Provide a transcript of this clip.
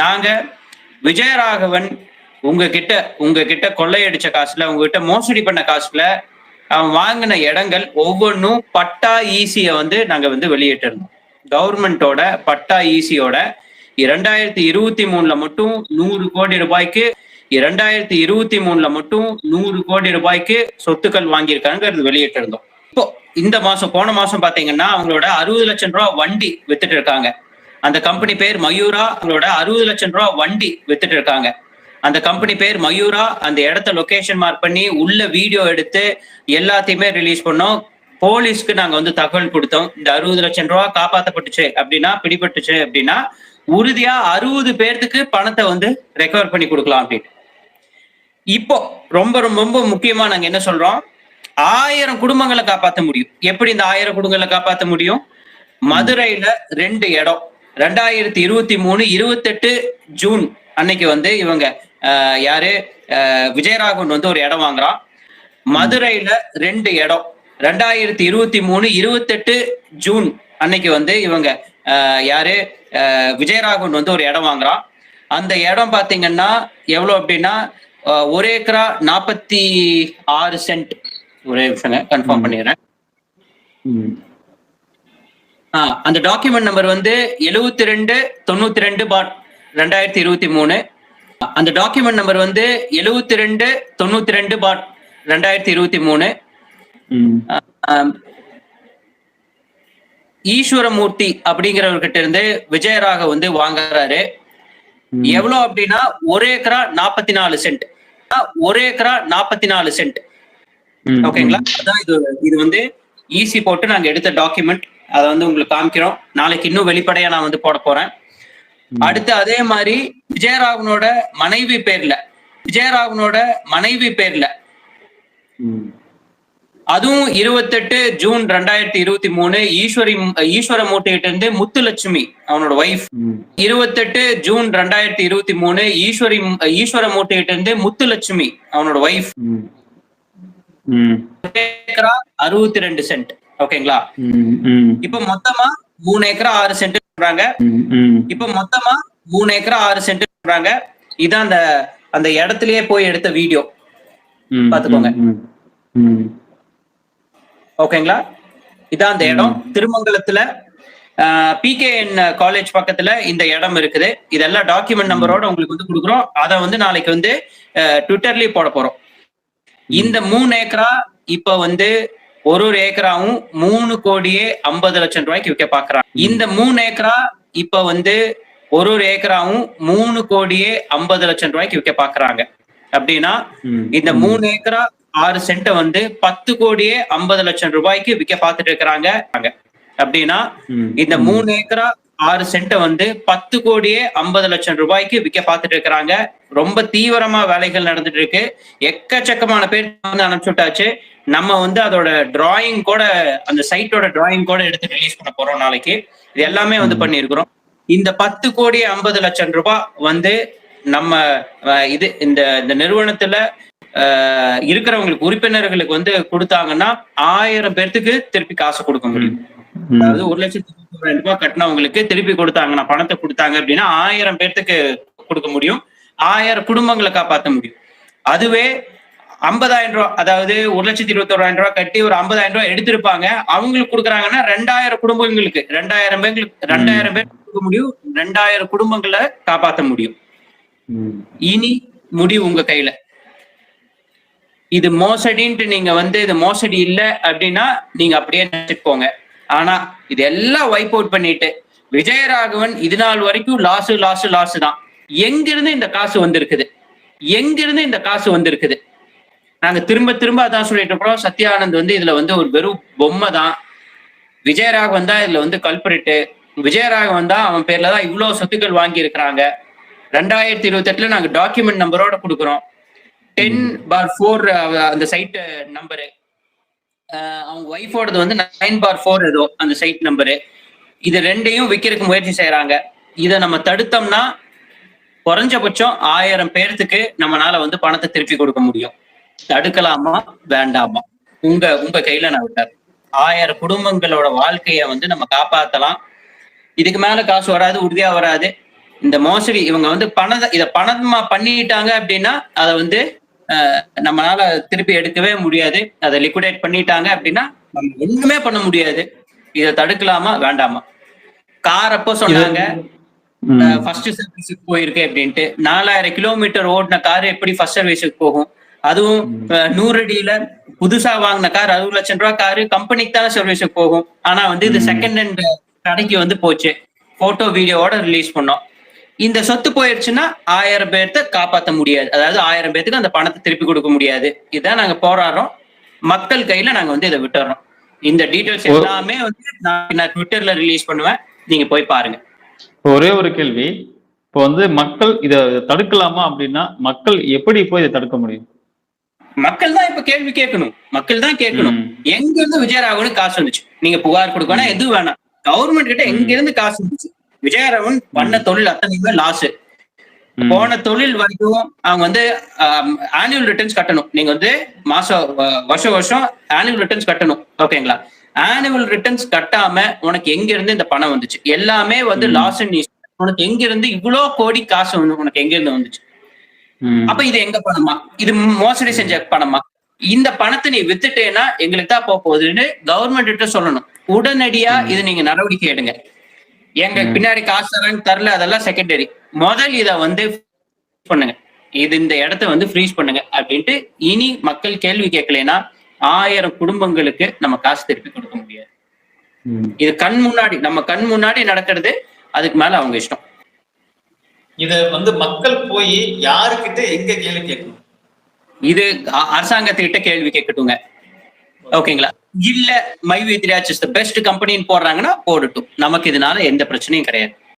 நாங்க விஜயராகவன் உங்ககிட்ட உங்ககிட்ட கொள்ளையடிச்ச காசுல உங்ககிட்ட மோசடி பண்ண காசுல அவன் வாங்கின இடங்கள் ஒவ்வொன்றும் பட்டா ஈசிய வந்து நாங்க வந்து வெளியிட்டிருந்தோம். கவர்மெண்டோட பட்டா ஈசியோட இரண்டாயிரத்தி இருபத்தி மூணுல மட்டும் நூறு கோடி ரூபாய்க்கு இரண்டாயிரத்தி இருபத்தி மூணுல மட்டும் நூறு கோடி ரூபாய்க்கு சொத்துக்கள் வாங்கியிருக்காங்கிறது வெளியிட்டிருந்தோம். இப்போ இந்த மாசம் போன மாசம் பாத்தீங்கன்னா அவங்களோட அறுபது லட்சம் ரூபா வண்டி வித்துட்டு இருக்காங்க. அந்த கம்பெனி பேர் மயூரா. அவங்களோட அறுபது லட்சம் ரூபா வண்டி வித்துட்டு இருக்காங்க. அந்த கம்பெனி பேர் மயூரா. அந்த இடத்த லொகேஷன் மார்க் பண்ணி உள்ள வீடியோ எடுத்து எல்லாத்தையுமே ரிலீஸ் பண்ணோம். போலீஸ்க்கு நாங்க வந்து தகவல் கொடுத்தோம். இந்த அறுபது லட்சம் ரூபா காப்பாத்தப்பட்டுச்சு அப்படின்னா பிடிபட்டுச்சு அப்படின்னா உறுதியா அறுபது பேர்த்துக்கு பணத்தை வந்து ரெக்கவர் பண்ணி கொடுக்கலாம் அப்படின்னு இப்போ ரொம்ப ரொம்ப ரொம்ப முக்கியமா நாங்க என்ன சொல்றோம்? ஆயிரம் குடும்பங்களை காப்பாற்ற முடியும். எப்படி இந்த ஆயிரம் குடும்பங்களை காப்பாற்ற முடியும்? மதுரையில ரெண்டு இடம். ரெண்டாயிரத்தி இருபத்தி மூணு இருபத்தெட்டு ஜூன் அன்னைக்கு வந்து இவங்க யாரு? விஜயராகவன் வந்து ஒரு இடம் வாங்குறான். மதுரையில ரெண்டு இடம். ரெண்டாயிரத்தி இருபத்தி மூணு இருபத்தெட்டு ஜூன் அன்னைக்கு வந்து இவங்க யாரு? விஜயராகவன் வந்து ஒரு இடம் வாங்குறான். அந்த இடம் பாத்தீங்கன்னா எவ்வளவு அப்படின்னா ஒரு ஏக்கரா நாற்பத்தி ஆறு சென்ட். ஒரே கன்ஃபார்ம் பண்ணிடுறேன். அந்த டாக்குமெண்ட் நம்பர் வந்து எழுவத்தி ரெண்டு தொண்ணூத்தி ரெண்டு பாட் ரெண்டாயிரத்தி இருபத்தி மூணு. அந்த டாக்குமெண்ட் நம்பர் வந்து எழுவத்தி ரெண்டு தொண்ணூத்தி ரெண்டு பாட் ரெண்டாயிரத்தி இருபத்தி மூணு. ஈஸ்வரமூர்த்தி அப்படிங்கிறவர்கிட்ட இருந்து விஜயராக வந்து வாங்குறாரு. எவ்வளவு அப்படின்னா ஒரு ஏக்கரா நாற்பத்தி நாலு சென்ட். ஒரு ஏக்கரா நாற்பத்தி நாலு சென்ட். ஓகேங்களா? அதான் இது இது வந்து ஈஸி போட்டு நாங்க எடுத்த டாக்குமெண்ட் அதை வந்து உங்களுக்கு காமிக்கிறோம். நாளைக்கு இன்னும் வெளிப்படையா நான் வந்து போட போறேன். அடுத்து அதே மாதிரி விஜயராகவனோட மனைவி பேர்ல விஜயராகவனோட மனைவி பேர்ல. அதுவும் இருபத்தெட்டு ஜூன் ரெண்டாயிரத்தி இருபத்தி மூணு ஈஸ்வரி ஈஸ்வர மூட்டையிட்ட இருந்து முத்துலட்சுமி அவனோட ஒய்ஃப். இருபத்தெட்டு ஜூன் ரெண்டாயிரத்தி இருபத்தி மூணு ஈஸ்வரி ஈஸ்வர மூட்டையிட்ட இருந்து முத்துலட்சுமி அவனோட ஒய்ஃப் அறுபத்தி ரெண்டு சென்ட். ஓகேங்களா. இப்ப மொத்தமா மூணு ஏக்கரா ஆறு சென்ட் சொல்றாங்க. இப்ப மொத்தமா மூணு ஏக்கரா ஆறு சென்ட் சொல்றாங்க. இதான் அந்த அந்த இடத்துலயே போய் எடுத்த வீடியோ. பாத்துக்கோங்க. ஓகேங்களா? இதான் அந்த இடம். திருமங்கலத்துல பிகேஎன் காலேஜ் பக்கத்துல இந்த இடம் இருக்குது. இதெல்லாம் டாக்குமெண்ட் நம்பரோட உங்களுக்கு வந்து கொடுக்குறோம். அதை வந்து நாளைக்கு வந்து ட்விட்டர்லயே போட போறோம். இந்த மூணு ஏக்கரா இப்ப வந்து ஒரு ஒரு ஏக்கராவும் மூணு கோடியே ஐம்பது லட்சம் ரூபாய்க்கு விற்க பாக்குறாங்க. இந்த மூணு ஏக்கரா இப்ப வந்து ஒரு ஒரு ஏக்கராவும் மூணு கோடியே ஐம்பது லட்சம் ரூபாய்க்கு விற்க பாக்குறாங்க. அப்படின்னா. இந்த மூணு ஏக்கரா ஆறு சென்ட வந்து பத்து கோடியே ஐம்பது லட்சம் ரூபாய்க்கு விற்க பார்த்துட்டு இருக்கிறாங்க. அப்படின்னா. இந்த மூணு ஏக்கரா ஆறு சென்ட வந்து பத்து கோடியே ஐம்பது லட்சம் ரூபாய்க்கு விற்க பார்த்துட்டு இருக்கிறாங்க. ரொம்ப தீவிரமா வேலைகள் நடந்துட்டு இருக்கு. எக்கச்சக்கமான பேர் வந்து அனுப்பிச்சு விட்டாச்சு. நம்ம வந்து அதோட டிராயிங் கூட அந்த சைட்டோட டிராயிங் கூட எடுத்து ரிலீஸ் பண்ண போறோம் நாளைக்கு. இது எல்லாமே வந்து பண்ணியிருக்கிறோம். இந்த பத்து கோடி ஐம்பது லட்சம் ரூபாய் வந்து நம்ம இது இந்த இந்த நிறுவனத்துல இருக்கிறவங்களுக்கு உறுப்பினர்களுக்கு வந்து கொடுத்தாங்கன்னா ஆயிரம் பேர்த்துக்கு திருப்பி காசு கொடுக்க முடியும். அதாவது ஒரு லட்சத்தி தொண்ணூறாயிரம் ரூபாய் கட்டினவங்களுக்கு திருப்பி கொடுத்தாங்கன்னா பணத்தை கொடுத்தாங்க அப்படின்னா ஆயிரம் பேர்த்துக்கு கொடுக்க முடியும். ஆயிரம் குடும்பங்களை காப்பாற்ற முடியும். அதுவே ஐம்பதாயிரம் ரூபாய் அதாவது ஒரு லட்சத்தி இருபத்தோராயிரம் ரூபாய் கட்டி ஒரு ஐம்பதாயிரம் ரூபாய் எடுத்திருப்பாங்க. அவங்களுக்கு கொடுக்குறாங்கன்னா ரெண்டாயிரம் குடும்பங்களுக்கு ரெண்டாயிரம் பேருக்கு ரெண்டாயிரம் பேர் கொடுக்க முடியும். ரெண்டாயிரம் குடும்பங்களை காப்பாற்ற முடியும். இனி முடிவு உங்க கையில. இது மோசடின்ட்டு நீங்க வந்து இது மோசடி இல்ல அப்படின்னா நீங்க அப்படியே நினைச்சிட்டு போங்க. ஆனா இது எல்லாம் வைப் அவுட் பண்ணிட்டு விஜயராகவன் இது நாள் வரைக்கும் லாஸ் லாஸ் லாஸ் தான். எங்கிருந்து இந்த காசு வந்திருக்குது? எங்கிருந்து இந்த காசு வந்திருக்குது? நாங்க திரும்ப திரும்ப அதான் சொல்லிட்டு இருக்கிறோம் சத்யானந்த் வந்து இதுல வந்து ஒரு வெறும் பொம்மை தான் விஜயராகவன் தான் இதுல வந்து கல்பரிட்டு. விஜயராகவன் தான் அவன் பேர்ல தான் இவ்வளவு சொத்துக்கள் வாங்கி இருக்கிறாங்க ரெண்டாயிரத்தி இருபத்தி எட்டுல நாங்க டாக்குமெண்ட் நம்பரோட கொடுக்குறோம். டென் பார் ஃபோர் அந்த சைட் நம்பரு அவங்க ஒய்ஃபோடது வந்து நைன் பார் ஃபோர் ஏதோ அந்த சைட் நம்பரு இது ரெண்டையும் விற்கிறதுக்கு முயற்சி செய்யறாங்க இதை நம்ம தடுத்தோம்னா குறைஞ்சபட்சம் ஆயிரம் பேர்த்துக்கு நம்மனால வந்து பணத்தை திருப்பி கொடுக்க முடியும். தடுக்கலாமா? வேண்டாமா? உங்க உங்க கையில நான் விட்டார். ஆயிரம் குடும்பங்களோட வாழ்க்கைய வந்து நம்ம காப்பாத்தலாம். இதுக்கு மேல காசு வராது உறுதியா வராது. இந்த மோசடி இவங்க வந்து பணத்தை இத பணமா பண்ணிட்டாங்க அப்படின்னா அதை வந்து நம்மளால திருப்பி எடுக்கவே முடியாது. அதை லிக்விடேட் பண்ணிட்டாங்க அப்படின்னா நம்ம ஒண்ணுமே பண்ண முடியாது. இதை தடுக்கலாமா வேண்டாமா? கார் அப்போ சொன்னாங்க. ஃபர்ஸ்ட் சர்வீஸுக்கு போயிருக்கு அப்படின்ட்டு. நாலாயிரம் கிலோமீட்டர் ஓடின கார் எப்படி ஃபர்ஸ்ட் சர்வீஸுக்கு போகும்? அதுவும் நூறு அடியில புதுசா வாங்கின கார் அறுபது லட்சம் ரூபாய் காரு கம்பெனிக்கு தானே சர்வீஸுக்கு போகும். ஆனா வந்து இது செகண்ட் ஹேண்ட் கடைக்கு வந்து போச்சு. போட்டோ வீடியோவோட ரிலீஸ் பண்ணோம். இந்த சொத்து போயிடுச்சுன்னா ஆயிரம் பேர்த்த காப்பாத்த முடியாது. அதாவது ஆயிரம் பேர்த்துக்கு அந்த பணத்தை திருப்பி கொடுக்க முடியாது. இதான் நாங்க போராடுறோம். மக்கள் கையில நாங்க வந்து இதை விட்டுறோம். இந்த டீடைல்ஸ் எல்லாமே வந்து நான் ட்விட்டர்ல ரிலீஸ் பண்ணுவேன். நீங்க போய் பாருங்க. ஒரே ஒரு கேள்வி. இப்போ வந்து மக்கள் இத தடுக்கலாமா அப்படின்னா மக்கள் எப்படி போய் இதை தடுக்க முடியும்? மக்கள் தான் இப்ப கேள்வி கேட்கணும். மக்கள் தான் கேட்கணும். எங்க இருந்து விஜயராகவனுக்கு காசு வந்துச்சு? நீங்க புகார் கொடுக்கணும் எதுவும் வேணாம். கவர்மெண்ட் கிட்ட எங்க இருந்து காசு வந்துச்சு? விஜயராகவன் பண்ண தொழில் அத்தனையுமே லாஸ். போன தொழில் வரைக்கும் அவங்க வந்து ஆனுவல் ரிட்டர்ன்ஸ் கட்டணும். நீங்க வந்து மாசம் வருஷம் வருஷம் ஆனுவல் ரிட்டர்ன்ஸ் கட்டணும். ஓகேங்களா ஆனுவல் ரிட்டர்ன்ஸ் கட்டாம உனக்கு எங்க இருந்து இந்த பணம் வந்துச்சு? எல்லாமே வந்து லாஸ் உனக்கு எங்க இருந்து இவ்வளவு கோடி காசு வந்து உனக்கு எங்க இருந்து வந்துச்சு. அப்ப இது எங்க பணமா? இது மோசடி செஞ்ச பணமா? இந்த பணத்தை நீ வித்துட்டேன்னா எங்களுக்கு தான் போக போகுதுன்னு கவர்மெண்ட் கிட்ட சொல்லணும். உடனடியா இது நீங்க நடவடிக்கை எடுங்க. எங்க பின்னாடி காசு தரேன்னு தரல அதெல்லாம் செகண்டரி முதல் இத வந்து பண்ணுங்க. இது இந்த இடத்த வந்து ஃப்ரீஸ் பண்ணுங்க அப்படின்ட்டு இனி மக்கள் கேள்வி கேட்கலைன்னா ஆயிரம் குடும்பங்களுக்கு நம்ம காசு திருப்பி கொடுக்க முடியாது. இது கண் முன்னாடி நம்ம கண் முன்னாடி நடக்கிறது அதுக்கு மேல அவங்க இஷ்டம். இத வந்து மக்கள் போய் யாருக்கிட்ட எங்க கேள்வி கேட்கணும்? இது அரசாங்கத்துக்கிட்ட கேள்வி கேட்கட்டுங்க. ஓகேங்களா? இல்ல my Vithraj is the best கம்பெனின்னு போடுறாங்கன்னா போடட்டும். நமக்கு இதனால எந்த பிரச்சனையும் கிடையாது.